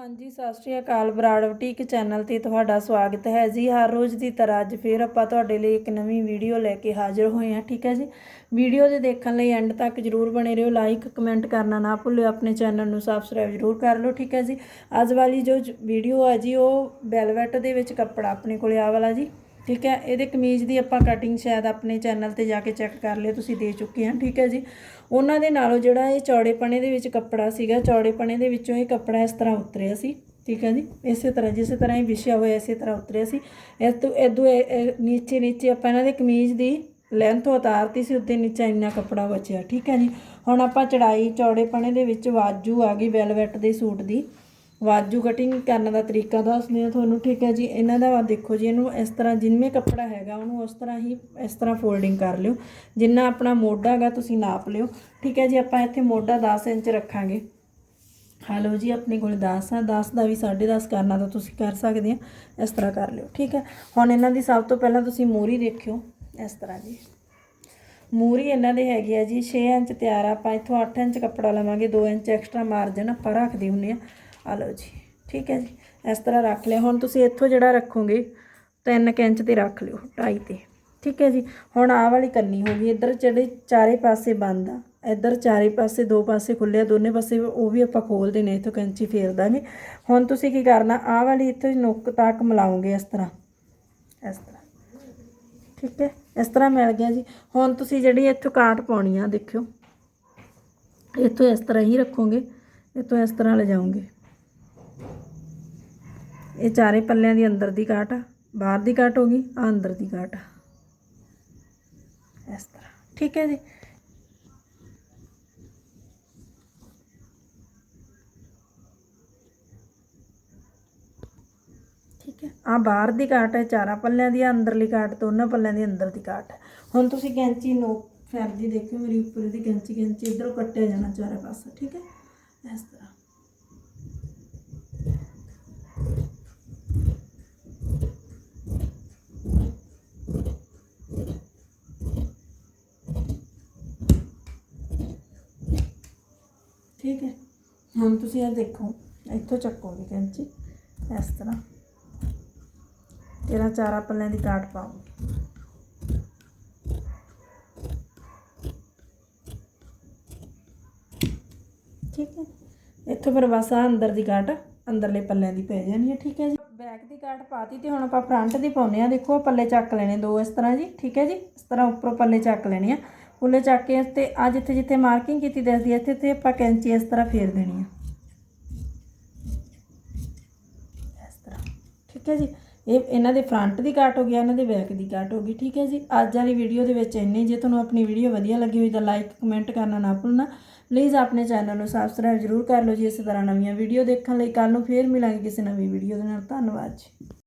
ਹਾਂਜੀ, ਸਤਿ ਸ਼੍ਰੀ ਅਕਾਲ ਬਰਾੜ ਬੁਟੀਕ ਚੈਨਲ ਤੇ ਤੁਹਾਡਾ ਸਵਾਗਤ ਹੈ ਜੀ। ਹਰ ਰੋਜ਼ ਦੀ ਤਰ੍ਹਾਂ ਅੱਜ ਫੇਰ ਆਪਾਂ ਤੁਹਾਡੇ ਲਈ ਇੱਕ ਨਵੀਂ ਵੀਡੀਓ ਲੈ ਕੇ ਹਾਜ਼ਰ ਹੋਏ ਹਾਂ, ਠੀਕ ਹੈ ਜੀ? ਵੀਡੀਓ ਦੇ ਦੇਖਣ ਲਈ ਐਂਡ ਤੱਕ ਜਰੂਰ ਬਣੇ ਰਹੋ, ਲਾਈਕ, ਕਮੈਂਟ ਕਰਨਾ ਨਾ ਭੁੱਲਿਓ, ਆਪਣੇ ਚੈਨਲ ਨੂੰ ਸਬਸਕ੍ਰਾਈਬ ਜਰੂਰ ਕਰ ਲਓ, ਠੀਕ ਹੈ ਜੀ? ਅੱਜ ਵਾਲੀ ਜੋ ਵੀਡੀਓ ਆ ਜੀ, ਉਹ ਵੈਲਵੈਟ ਦੇ ਵਿੱਚ ਕੱਪੜਾ, ਆਪਣੇ ਕੋਲੇ ਆ ਵਾਲਾ ਜੀ। ਠੀਕ ਹੈ? ਇਹਦੇ ਕਮੀਜ਼ ਦੀ ਆਪਾਂ ਕਟਿੰਗ ਸ਼ਾਇਦ ਆਪਣੇ ਚੈਨਲ ਤੇ ਜਾ ਕੇ ਚੈੱਕ ਕਰ ਲਿਓ, ਤੁਸੀਂ ਦੇ ਚੁੱਕੇ ਹਾਂ, ਠੀਕ ਹੈ ਜੀ? ਉਹਨਾਂ ਦੇ ਨਾਲੋਂ ਜਿਹੜਾ ਇਹ ਚੌੜੇਪਣੇ ਦੇ ਵਿੱਚ ਕੱਪੜਾ ਸੀਗਾ, ਚੌੜੇਪਣੇ ਦੇ ਵਿੱਚੋਂ ਇਹ ਕੱਪੜਾ ਇਸ ਤਰ੍ਹਾਂ ਉਤਰਿਆ ਸੀ, ਠੀਕ ਹੈ ਜੀ? ਇਸੇ ਤਰ੍ਹਾਂ, ਜਿਸੇ ਤਰ੍ਹਾਂ ਇਹ ਵਿਛਿਆ ਹੋਇਆ ਇਸੇ ਤਰ੍ਹਾਂ ਉਤਰਿਆ ਸੀ। ਇਸ ਤੋਂ ਇਦੋਂ ਨੀਚੇ ਨੀਚੇ ਆਪਾਂ ਇਹਨਾਂ ਦੇ ਕਮੀਜ਼ ਦੀ ਲੈਂਥ ਉਤਾਰਤੀ ਸੀ ਉੱਤੇ ਨੀਚੇ ਇੰਨਾ ਕੱਪੜਾ ਬਚਿਆ, ਠੀਕ ਹੈ ਜੀ? ਹੁਣ ਆਪਾਂ ਚੜਾਈ, ਚੌੜੇਪਣੇ ਦੇ ਵਿੱਚ ਵਾਜੂ ਆ ਗਈ ਵੈਲਵੈਟ ਦੇ ਸੂਟ ਦੀ। ਵਾਜੂ ਕਟਿੰਗ ਕਰਨ ਦਾ ਤਰੀਕਾ ਦੱਸਦੇ ਆ ਤੁਹਾਨੂੰ, ਠੀਕ ਹੈ ਜੀ। ਇਹਨਾਂ ਦਾ ਦੇਖੋ ਜੀ, ਇਹਨੂੰ ਇਸ ਤਰ੍ਹਾਂ ਜਿੰਨੇ ਕੱਪੜਾ ਹੈਗਾ, ਉਹਨੂੰ ਉਸ ਤਰ੍ਹਾਂ ਹੀ ਇਸ ਤਰ੍ਹਾਂ ਫੋਲਡਿੰਗ ਕਰ ਲਿਓ। ਜਿੰਨਾ ਆਪਣਾ ਮੋਢਾ ਹੈਗਾ, ਤੁਸੀਂ ਨਾਪ ਲਿਓ। ਠੀਕ ਹੈ ਜੀ, ਆਪਾਂ ਇੱਥੇ ਮੋਢਾ 10 ਇੰਚ ਰੱਖਾਂਗੇ। ਹਲੋ ਜੀ, ਆਪਣੇ ਕੋਲ 10 ਆ। 10 ਦਾ ਵੀ 10.5 ਕਰਨਾ ਤਾਂ ਤੁਸੀਂ ਕਰ ਸਕਦੇ ਆ। ਇਸ ਤਰ੍ਹਾਂ ਕਰ ਲਿਓ, ਠੀਕ ਹੈ। ਹੁਣ ਇਹਨਾਂ ਦੀ ਸਭ ਤੋਂ ਪਹਿਲਾਂ ਤੁਸੀਂ ਮੂਰੀ ਦੇਖਿਓ। ਇਸ ਤਰ੍ਹਾਂ ਜੀ। ਮੂਰੀ ਇਹਨਾਂ ਦੇ ਹੈਗੇ ਆ ਜੀ 6 ਇੰਚ ਤਿਆਰ ਆ। ਆਪਾਂ ਇੱਥੋਂ 8 ਇੰਚ ਕੱਪੜਾ ਲਵਾਂਗੇ 2 ਇੰਚ ਐਕਸਟਰਾ ਮਾਰਜਨ ਆਪਾਂ ਰੱਖਦੇ ਹੁੰਨੇ ਆ। ਆ ਲਓ ਜੀ। ਠੀਕ ਹੈ ਜੀ। ਇਸ ਤਰ੍ਹਾਂ ਰੱਖ ਲਿਆ। ਹੁਣ ਤੁਸੀਂ ਇੱਥੋਂ ਜਿਹੜਾ ਰੱਖੋਗੇ 3 ਇੰਚ ਤੇ ਰੱਖ ਲਿਓ 2.5 ਤੇ। ਠੀਕ ਹੈ ਜੀ। ਹੁਣ ਆਹ ਵਾਲੀ ਕੰਨੀ ਹੋ ਗਈ। ਇੱਧਰ ਜਿਹੜੇ ਚਾਰੇ ਪਾਸੇ ਬੰਦ ਆ। ਇੱਧਰ ਚਾਰੇ ਪਾਸੇ, ਦੋ ਪਾਸੇ ਖੁੱਲੇ ਆ। ਦੋਨੇ ਪਾਸੇ ਉਹ ਵੀ ਆਪਾਂ ਖੋਲ ਦੇਣੇ ਇੱਥੋਂ ਕੈਂਚੀ ਫੇਰ ਦਾਂਗੇ ਹੁਣ ਤੁਸੀਂ ਕੀ ਕਰਨਾ? ਆਹ ਵਾਲੀ ਇੱਥੋਂ ਨੁੱਕ ਤੱਕ ਮਿਲਾਓਗੇ ਇਸ ਤਰ੍ਹਾਂ। ਇਸ ਤਰ੍ਹਾਂ। ਠੀਕ ਹੈ। ਇਸ ਤਰ੍ਹਾਂ ਮਿਲ ਗਿਆ ਜੀ। ਹੁਣ ਤੁਸੀਂ ਜਿਹੜੀ ਇੱਥੋਂ ਕਾਟ ਪਾਉਣੀ ਆ, ਦੇਖਿਓ। ਇੱਥੋਂ ਇਸ ਤਰ੍ਹਾਂ ਹੀ ਰੱਖੋਗੇ। ਇੱਥੋਂ ਇਸ ਤਰ੍ਹਾਂ ਲਿਜਾਓਗੇ। ਇਹ ਚਾਰੇ ਪੱਲਿਆਂ ਦੀ ਅੰਦਰ ਦੀ ਕਾਟ ਆ, ਬਾਹਰ ਦੀ ਕਾਟ ਹੋ ਗਈ ਆ ਅੰਦਰ ਦੀ ਕਾਟ ਆ। ਇਸ ਤਰ੍ਹਾਂ। ਠੀਕ ਹੈ ਜੀ। ਠੀਕ ਹੈ। ਆ ਬਾਹਰ ਦੀ ਕਾਟ ਹੈ, ਚਾਰਾਂ ਪੱਲਿਆਂ ਦੀ ਆ, ਅੰਦਰਲੀ ਕਾਟ ਦੋਨਾਂ ਪੱਲਿਆਂ ਦੀ ਅੰਦਰ ਦੀ ਕਾਟ ਹੁਣ ਤੁਸੀਂ ਕੈਂਚੀ ਨੋ ਫੈਰਦੀ ਦੇਖਿਓ, ਮੇਰੀ ਉੱਪਰ ਦੀ ਕੈਂਚੀ ਕੈਂਚੀ ਇਧਰੋਂ ਕੱਟਿਆ ਜਾਣਾ ਚਾਰੇ ਪਾਸੇ, ਠੀਕ ਹੈ। ਇਸ ਤਰ੍ਹਾਂ। ਠੀਕ ਹੈ। ਹੁਣ ਤੁਸੀਂ ਇਹ ਦੇਖੋ, ਇੱਥੋਂ ਚੱਕੋਗੇ ਕੈਂਚੀ, ਇਸ ਤਰ੍ਹਾਂ। ਤੇਰਾ ਚਾਰਾ ਪੱਲਿਆਂ ਦੀ ਕਾਟ ਪਾਓ ਠੀਕ ਹੈ। ਇੱਥੋਂ ਫਿਰ ਬਸ ਆ ਅੰਦਰ ਦੀ ਕਾਟ, ਅੰਦਰਲੇ ਪੱਲਿਆਂ ਦੀ ਪੈ ਜਾਣੀ ਹੈ, ਠੀਕ ਹੈ ਜੀ। ਬੈਕ ਦੀ ਕਾਟ ਪਾਤੀ ਤੇ ਹੁਣ ਆਪਾਂ ਫਰੰਟ ਦੀ ਪਾਉਨੇ ਆ ਦੇਖੋ ਪੱਲੇ ਚੱਕ ਲੈਣੇ ਦੋ ਇਸ ਤਰ੍ਹਾਂ ਜੀ, ਠੀਕ ਹੈ ਜੀ। ਇਸ ਤਰ੍ਹਾਂ ਉੱਪਰੋਂ ਪੱਲੇ ਚੱਕ ਲੈਣੇ ਆ। ਪੱਲੇ ਚੱਕ ਕੇ ਤੇ ਆ ਜਿੱਥੇ ਜਿੱਥੇ ਮਾਰਕਿੰਗ ਕੀਤੀ ਦੱਸਦੀ ਹੈ ਇੱਥੇ ਤੇ ਆਪਾਂ ਕੈਂਚੀ ਇਸ ਤਰ੍ਹਾਂ ਫੇਰ ਦੇਣੀ ਆ। ਇਸ ਤਰ੍ਹਾਂ। ਠੀਕ ਹੈ ਜੀ? ਇਹ ਇਹਨਾਂ ਦੇ ਫਰੰਟ ਦੀ ਕਾਟ ਹੋ ਗਈ, ਇਹਨਾਂ ਦੇ ਬੈਕ ਦੀ ਕਾਟ ਹੋ ਗਈ। ਠੀਕ ਹੈ ਜੀ? ਅੱਜ ਵਾਲੀ ਵੀਡੀਓ ਦੇ ਵਿੱਚ ਇੰਨੇ ਜੇ ਤੁਹਾਨੂੰ ਆਪਣੀ ਵੀਡੀਓ ਵਧੀਆ ਲੱਗੀ ਹੋਈ ਤਾਂ ਲਾਈਕ ਕਮੈਂਟ ਕਰਨਾ ਨਾ ਭੁੱਲਣਾ। ਪਲੀਜ਼ ਆਪਣੇ ਚੈਨਲ ਨੂੰ ਸਬਸਕ੍ਰਾਈਬ ਜ਼ਰੂਰ ਕਰ ਲਓ ਜੀ। ਇਸੇ ਤਰ੍ਹਾਂ ਨਵੀਆਂ ਵੀਡੀਓ ਦੇਖਣ ਲਈ ਕੱਲ ਨੂੰ ਫੇਰ ਮਿਲਾਂਗੇ ਕਿਸੇ ਨਵੀਂ ਵੀਡੀਓ ਦੇ ਨਾਲ। ਧੰਨਵਾਦ ਜੀ।